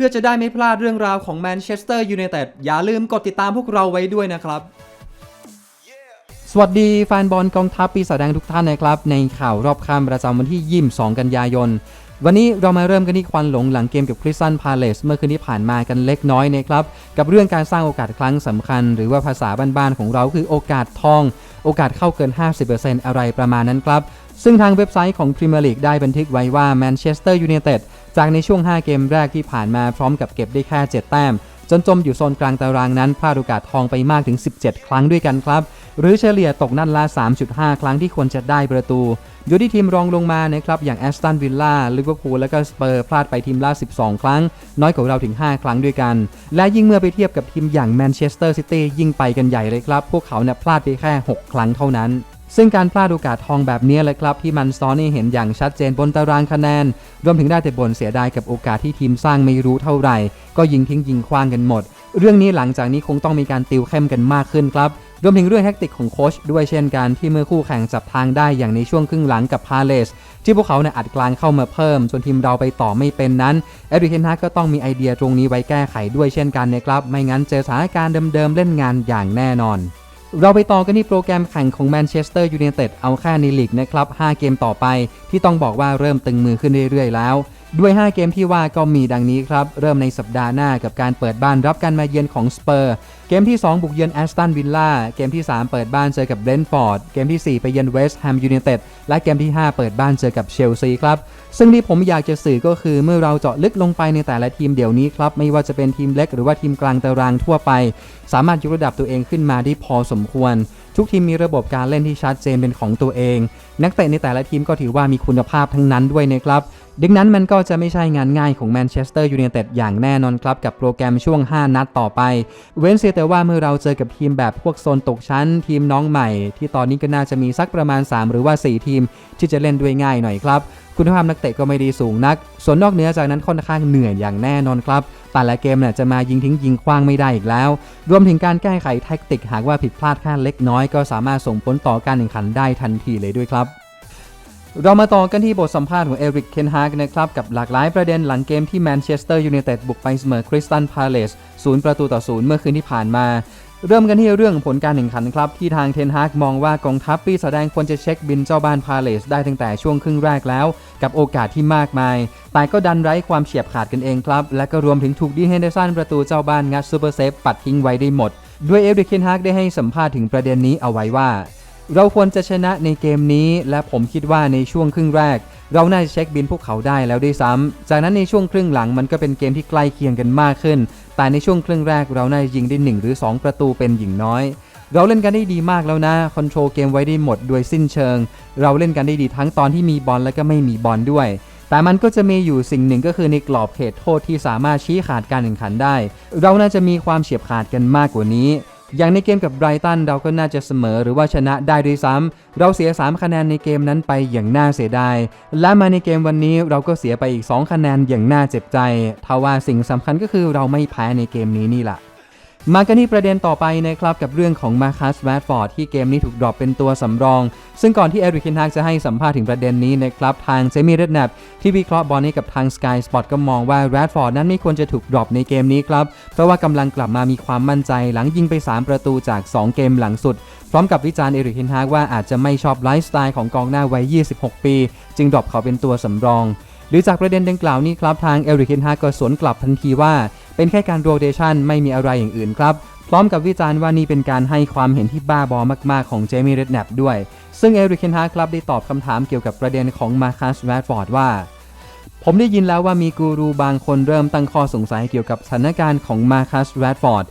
พื่อจะได้ไม่พลาดเรื่องราวของแมนเชสเตอร์ยูไนเต็ดอย่าลืมกดติดตามพวกเราไว้ด้วยนะครับ สวัสดีแฟนบอลกองทัพปีศาจแดงทุกท่านนะครับ ในข่าวรอบค่ำประจำวันที่22กันยายน วันนี้เรามาเริ่มกันที่ควันหลงหลังเกมกับคริสตันพาเลสเมื่อคืนที่ผ่านมากันเล็กน้อยนะครับ กับเรื่องการสร้างโอกาสครั้งสำคัญ หรือว่าภาษาบ้านๆของเราคือโอกาสทอง โอกาสเข้าเกิน 50%อะไรประมาณนั้นครับซึ่งทางเว็บไซต์ของพรีเมียร์ลีกได้บันทึกไว้ว่าแมนเชสเตอร์ยูไนเต็ด จากในช่วง 5 เกมแรกที่ผ่านมาพร้อมกับเก็บได้แค่ 7 แต้ม จนจมอยู่โซนกลางตารางนั้นพลาดโอกาสทองไปมากถึง 17 ครั้งด้วยกันครับ หรือเฉลี่ยตกนัดละ 3.5 ครั้งที่ควรจะได้ประตู อยู่ที่ทีมรองลงมานะครับอย่างแอสตันวิลล่าลิเวอร์พูลและก็สเปอร์พลาดไปทีมละ12 ครั้ง น้อยกว่าเราถึง 5 ครั้งด้วยกัน และยิ่งเมื่อไปเทียบกับทีมอย่างแมนเชสเตอร์ซิตี้ยิ่งไปกันใหญ่เลยครับ พวกเขาเนี่ยพลาดไปแค่ 6 ครั้งเท่านั้น ซึ่งการพลาดโอกาสทองแบบนี้เลยครับที่มันซ้อนให้เห็นอย่างชัดเจนบนตารางคะแนน รวมถึงได้แต่บ่นเสียดายกับโอกาสที่ทีมสร้างไม่รู้เท่าไหร่ ก็ยิงทิ้งยิงคว้างกันหมด เรื่องนี้หลังจากนี้คงต้องมีการติวเข้มกันมากขึ้นครับรวมถึงเรื่องแท็กติกของโค้ชด้วยเช่นกันที่เมื่อคู่แข่งจับทางได้อย่างในช่วงครึ่งหลังกับพาเลสที่พวกเขาเนี่ยอัดกลางเข้ามาเพิ่มจนทีมเราไปต่อไม่เป็นนั้นเอริกเทนฮากก็ต้องมีไอเดียตรงนี้ไว้แก้ไขด้วยเช่นกันนะครับไม่งั้นเจอสถานการณ์เดิมๆเล่นงานอย่างแน่นอน เราไปต่อกันที่โปรแกรมแข่งของแมนเชสเตอร์ยูไนเต็ดเอาแค่ในลีกนะครับ 5 เกมต่อไปที่ต้องบอกว่าเริ่มตึงมือขึ้นเรื่อยๆแล้ว ด้วย 5 เกมที่ว่าก็มีดังนี้ครับ เริ่มในสัปดาห์หน้ากับการเปิดบ้านรับการมาเยือนของสเปอร์ เกมที่ 2 บุกเยือนแอสตันวิลล่า เกมที่ 3 เปิดบ้านเจอกับเบรนท์ฟอร์ด เกมที่ 4 ไปเยือนเวสต์แฮมยูไนเต็ด และเกมที่ 5 เปิดบ้านเจอกับเชลซีครับ ซึ่งที่ผมอยากจะสื่อก็คือเมื่อเราเจาะลึกลงไปในแต่ละทีมเดี๋ยวนี้ครับ ไม่ว่าจะเป็นทีมเล็กหรือว่าทีมกลางตารางทั่วไป สามารถยกระดับตัวเองขึ้นมาได้พอสมควร ทุกทีมมีระบบการเล่นที่ชัดเจนเป็นของตัวเอง นักเตะในแต่ละทีมก็ถือว่ามีคุณภาพทั้งนั้นด้วยนะครับ ดังนั้นมันก็จะไม่ใช่งานง่ายของแมนเชสเตอร์ยูไนเต็ดอย่างแน่นอนครับ กับโปรแกรมช่วง 5 นัดต่อไป เว้นเสียแต่ว่าเมื่อเราเจอกับทีมแบบพวกโซนตกชั้น ทีมน้องใหม่ ที่ตอนนี้ก็น่าจะมีสักประมาณ 3 หรือว่า 4 ทีม ที่จะเล่นด้วยง่ายหน่อยครับคุณภาพนักเตะก็ไม่ดีสูงนัก ส่วนนอกเหนือจากนั้นค่อนข้างเหนื่อยอย่างแน่นอนครับ แต่ละเกมเนี่ยจะมายิงทิ้งยิงคว้างไม่ได้อีกแล้ว รวมถึงการแก้ไขแท็กติกหากว่าผิดพลาดแค่เล็กน้อยก็สามารถส่งผลต่อการแข่งขันได้ทันทีเลยด้วยครับ เรามาต่อกันที่บทสัมภาษณ์ของเอริก เคนฮากนะครับ กับหลากหลายประเด็นหลังเกมที่แมนเชสเตอร์ยูไนเต็ดบุกไปเสมอคริสตันพาเลสศูนย์ประตูต่อศูนย์เมื่อคืนที่ผ่านมา เริ่มกันที่เรื่องผลการแข่งขันครับ ที่ทางเทนฮากมองว่ากองทัพปีศาจแดงควรจะเช็คบินเจ้าบ้านพาเลสได้ตั้งแต่ช่วงครึ่งแรกแล้ว กับโอกาสที่มากมาย แต่ก็ดันไร้ความเฉียบขาดกันเองครับ และก็รวมถึงถูกดีเฮนเดอร์สันประตูเจ้าบ้านงัดซูเปอร์เซฟปัดทิ้งไว้ได้หมด ด้วยเอริก เคนฮากได้ให้สัมภาษณ์ถึงประเด็นนี้เอาไว้ว่า เราควรจะชนะในเกมนี้ และผมคิดว่าในช่วงครึ่งแรก เราน่าจะเช็คบินพวกเขาได้แล้วด้วยซ้ำจากนั้นในช่วงครึ่งหลังมันก็เป็นเกมที่ใกล้เคียงกันมากขึ้น แต่ในช่วงครึ่งแรกเราน่าจะยิงได้ 1 หรือ 2 ประตูเป็นหญิงน้อย เราเล่นกันได้ดีมากแล้วนะคอนโทรลเกมไว้ได้หมดโดยสิ้นเชิง เราเล่นกันได้ดีทั้งตอนที่มีบอลและก็ไม่มีบอลด้วยแต่มันก็จะมีอยู่สิ่งหนึ่งก็คือในกรอบเขตโทษที่สามารถชี้ขาดการแข่งขันได้ เราน่าจะมีความเฉียบขาดกันมากกว่านี้ อย่างในเกมกับไบรตันเราก็น่าจะเสมอหรือว่าชนะได้ด้วยซ้ำเราเสีย 3 คะแนนในเกมนั้นไปอย่างน่าเสียดาย และมาในเกมวันนี้เราก็เสียไปอีก 2 คะแนนอย่างน่าเจ็บใจทว่าสิ่งสำคัญก็คือเราไม่แพ้ในเกมนี้นี่แหละ มากันที่ประเด็นต่อไปนะครับกับเรื่องของมาคัสแวดฟอร์ดที่เกมนี้ถูกดรอปเป็นตัวสำรอง ซึ่งก่อนที่เอริกเคนฮากจะให้สัมภาษณ์ถึงประเด็นนี้นะครับทางเซมิเรดแนบที่วิเคราะห์บอลนี้กับทาง Sky Sport ก็มองว่าแรดฟอร์ดนั้นไม่ควรจะถูกดรอปในเกมนี้ครับ เพราะว่ากำลังกลับมามีความมั่นใจหลังยิงไป 3 ประตูจาก 2 เกมหลังสุด พร้อมกับวิจารณ์เอริกเคนฮากว่าอาจจะไม่ชอบไลฟ์สไตล์ของกองหน้าวัย 26 ปี จึงดรอปเขาเป็นตัวสำรองหรือจากประเด็นดังกล่าวนี้ครับทางเอริกเคนฮากก็สวนกลับทันทีว่า เป็นแค่การโรเดชันไม่มีอะไรอย่างอื่นครับ พร้อมกับวิจารณ์ว่านี่เป็นการให้ความเห็นที่บ้าบอมาก ๆ ของเจมี่เรดแนปด้วย ซึ่งเอริกเคนฮาครับได้ตอบคำถามเกี่ยวกับประเด็นของมาคัสแรดฟอร์ดว่าผมได้ยินแล้วว่ามีกูรูบางคนเริ่มตั้งข้อสงสัยเกี่ยวกับสถานการณ์ของมาคัสแรดฟอร์ด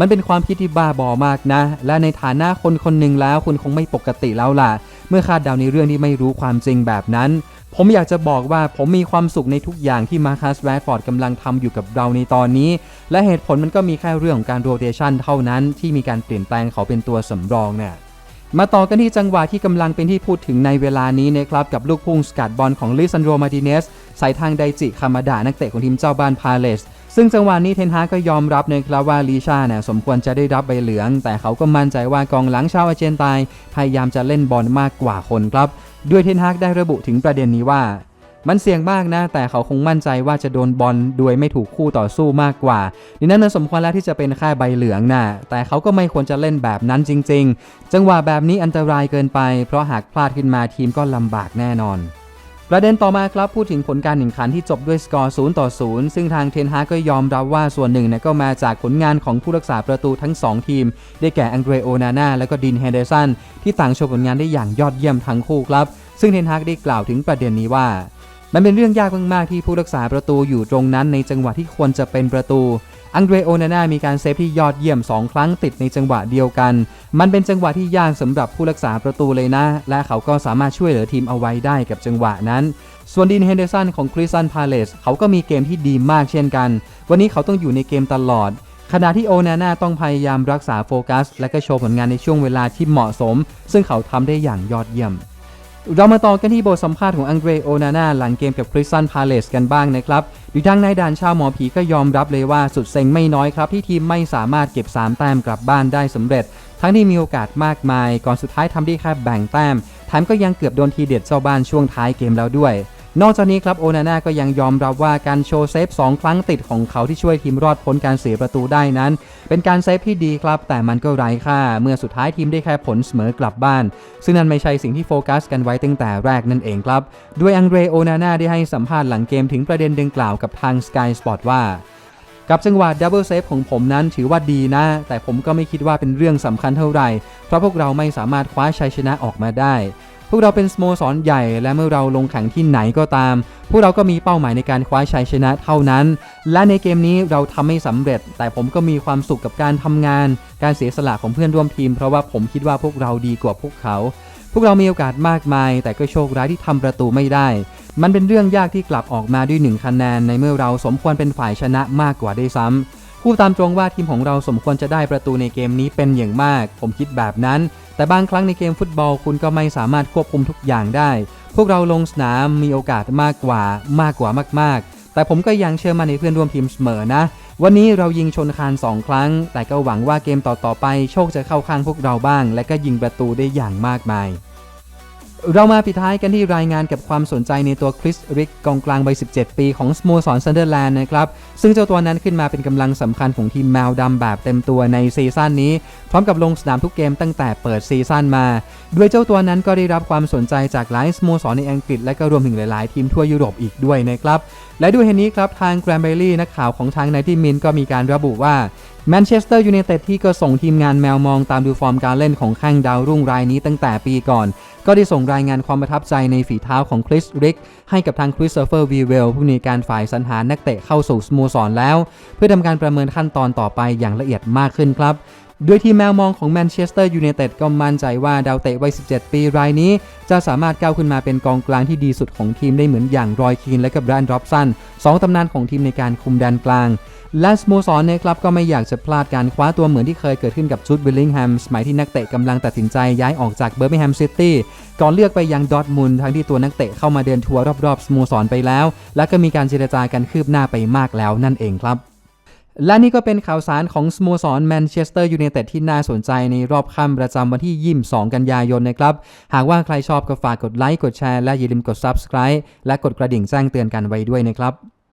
มันเป็นความคิดที่บ้าบอมากนะ และในฐานะคนคนหนึ่งแล้วคุณคงไม่ปกติแล้วล่ะ เมื่อคาดเดาในเรื่องที่ไม่รู้ความจริงแบบนั้น ผมอยากจะบอกว่าผมมีความสุขในทุกอย่างที่มาคัสแรดฟอร์ดกำลังทำอยู่กับเราในตอนนี้ และเหตุผลมันก็มีแค่เรื่องของการโรเตชันเท่านั้นที่มีการเปลี่ยนแปลงเขาเป็นตัวสำรองเนี่ยมาต่อกันที่จังหวะที่กำลังเป็นที่พูดถึงในเวลานี้นะครับกับลูกพุ่งสกัดบอลของลิซันโดมาติเนสใส่ทางไดจิคามาดานักเตะของทีมเจ้าบ้านพาเลส ซึ่งจังหวะนี้เทนฮากก็ยอมรับนะครับว่าลีชาเนี่ยสมควรจะได้รับใบเหลือง แต่เขาก็มั่นใจว่ากองหลังชาวอาร์เจนตายพยายามจะเล่นบอลมากกว่าคนครับ ด้วยเทนฮากได้ระบุถึงประเด็นนี้ว่า มันเสี่ยงมากนะ แต่เขาคงมั่นใจว่าจะโดนบอลโดยไม่ถูกคู่ต่อสู้มากกว่าดังนั้นสมควรแล้วที่จะเป็นค่าใบเหลืองนะแต่เขาก็ไม่ควรจะเล่นแบบนั้นจริง ๆ จังหวะแบบนี้อันตรายเกินไป เพราะหากพลาดขึ้นมาทีมก็ลำบากแน่นอน ประเด็นต่อมาครับพูดถึงผลการแข่งขันที่จบด้วยสกอร์ 0 ต่อ 0 ซึ่งทางเทนฮากก็ยอมรับว่าส่วนหนึ่งเนี่ยก็มาจากผลงานของผู้รักษาประตูทั้ง 2 ทีม ได้แก่อังเดรโอนาน่าและก็ดินเฮเดสันที่ต่างโชว์ผลงานได้อย่างยอดเยี่ยมทั้งคู่ครับ ซึ่งเทนฮากได้กล่าวถึงประเด็นนี้ว่า มันเป็นเรื่องยากมากๆที่ผู้รักษาประตูอยู่ตรงนั้นในจังหวะที่ควรจะเป็นประตู อังเดรโอนาน่ามีการเซฟที่ยอดเยี่ยม 2 ครั้งติดในจังหวะเดียวกัน มันเป็นจังหวะที่ยากสำหรับผู้รักษาประตูเลยนะ และเขาก็สามารถช่วยเหลือทีมเอาไว้ได้กับจังหวะนั้นส่วนดินเฮนเดอร์สันของคริสตันพาเลสเขาก็มีเกมที่ดีมากเช่นกัน วันนี้เขาต้องอยู่ในเกมตลอด ขณะที่โอนาน่าต้องพยายามรักษาโฟกัส และก็โชว์ผลงานในช่วงเวลาที่เหมาะสม ซึ่งเขาทำได้อย่างยอดเยี่ยม เรามาต่อกันที่บทสัมภาษณ์ของอังเดรโอนาน่าหลังเกมกับคริสตันพาเลสกันบ้างนะครับ อีกทางนายด่านชาวหมอผีก็ยอมรับเลยว่าสุดเซ็งไม่น้อยครับที่ทีมไม่สามารถเก็บ 3 แต้มกลับบ้านได้สำเร็จ ทั้งที่มีโอกาสมากมาย ก่อนสุดท้ายทำได้แค่แบ่งแต้มแถมก็ยังเกือบโดนทีเด็ดเจ้าบ้านช่วงท้ายเกมแล้วด้วย นอกจากนี้ครับโอนาน่าก็ยังยอมรับว่าการโชว์เซฟ 2 ครั้งติดของเขาที่ช่วยทีมรอดพ้นการเสียประตูได้นั้น เป็นการเซฟที่ดีครับ แต่มันก็ไร้ค่า เมื่อสุดท้ายทีมได้แค่ผลเสมอกลับบ้าน ซึ่งนั่นไม่ใช่สิ่งที่โฟกัสกันไว้ตั้งแต่แรกนั่นเองครับ ด้วยอังเรโอนาน่าได้ให้สัมภาษณ์หลังเกมถึงประเด็นดังกล่าวกับทาง Sky Sport ว่ากับจังหวะดับเบิลเซฟของผมนั้นถือว่าดีนะ แต่ผมก็ไม่คิดว่าเป็นเรื่องสำคัญเท่าไหร่ เพราะพวกเราไม่สามารถคว้าชัยชนะออกมาได้ พวกเราเป็นสโมสรใหญ่ และเมื่อเราลงแข่งที่ไหนก็ตาม พวกเราก็มีเป้าหมายในการคว้าชัยชนะเท่านั้น และในเกมนี้เราทำไม่สำเร็จ แต่ผมก็มีความสุขกับการทำงาน การเสียสละของเพื่อนร่วมทีม เพราะว่าผมคิดว่าพวกเราดีกว่าพวกเขา พวกเรามีโอกาสมากมาย แต่ก็โชคร้ายที่ทำประตูไม่ได้ มันเป็นเรื่องยากที่กลับออกมาด้วยหนึ่งคะแนนในเมื่อเราสมควรเป็นฝ่ายชนะมากกว่าได้ซ้ำพูดตามตรงว่าทีมของเราสมควรจะได้ประตูในเกมนี้เป็นอย่างมาก ผมคิดแบบนั้น แต่บางครั้งในเกมฟุตบอลคุณก็ไม่สามารถควบคุมทุกอย่างได้ พวกเราลงสนามมีโอกาสมากกว่ามากกว่ามาก ๆ แต่ผมก็ยังเชื่อมั่นในเพื่อนร่วมทีมเสมอนะ วันนี้เรายิงชนคานสองครั้ง แต่ก็หวังว่าเกมต่อๆไป โชคจะเข้าข้างพวกเราบ้าง และก็ยิงประตูได้อย่างมากมาย เรามาปิดท้ายกันที่รายงานกับความสนใจในตัวคริสริกกองกลางวัย 17 ปีของสโมสรซันเดอร์แลนด์นะครับ ซึ่งเจ้าตัวนั้นขึ้นมาเป็นกำลังสำคัญของทีมแมวดำแบบเต็มตัวในซีซั่นนี้ พร้อมกับลงสนามทุกเกมตั้งแต่เปิดซีซั่นมา ด้วยเจ้าตัวนั้นก็ได้รับความสนใจจากหลายสโมสรในอังกฤษและก็รวมถึงหลาย ๆ ทีมทั่วยุโรปอีกด้วยนะครับและด้วยเหตุนี้ครับทางแกรมเบลลี่นักข่าวของทางไนที่มินก็มีการระบุว่า แมนเชสเตอร์ยูไนเต็ดที่ก็ส่งทีมงานแมวมองตามดูฟอร์มการเล่นของข้างดาวรุ่งรายนี้ตั้งแต่ปีก่อน ก็ได้ส่งรายงานความประทับใจในฝีเท้าของคริสริก ให้กับทางคริสโตเฟอร์วีเวลผู้ในการฝ่ายสรรหานักเตะเข้าสู่สโมสรแล้ว เพื่อทำการประเมินขั้นตอนต่อไปอย่างละเอียดมากขึ้นครับ โดยทีมแมวมองของแมนเชสเตอร์ยูไนเต็ดก็มั่นใจว่าดาวเตะวัย 17 ปีรายนี้ จะสามารถก้าวขึ้นมาเป็นกองกลางที่ดีสุดของทีมได้เหมือนอย่างรอยคีนและกับแบรนด์ร็อบสันสองตำนานของทีมในการคุมแดนกลาง และสโมสรนะครับก็ไม่อยากจะพลาดการคว้าตัวเหมือนที่เคยเกิดขึ้นกับจูดวิลลิงแฮมสมัยที่นักเตะกำลังตัดสินใจย้ายออกจากเบอร์มิงแฮมซิตี้ก่อนเลือกไปยังดอทมุนทั้งที่ตัวนักเตะเข้ามาเดินทัวร์รอบๆสโมสรไปแล้ว และก็มีการเจรจากันคืบหน้าไปมากแล้วนั่นเองครับ และนี่ก็เป็นข่าวสารของสโมสรแมนเชสเตอร์ยูไนเต็ดที่น่าสนใจในรอบค่ำประจำวันที่ 22 กันยายนนะครับ หากว่าใครชอบก็ฝากกดไลค์ กดแชร์ และอย่าลืมกด Subscribe และกดกระดิ่งแจ้งเตือนกันไว้ด้วยนะครับ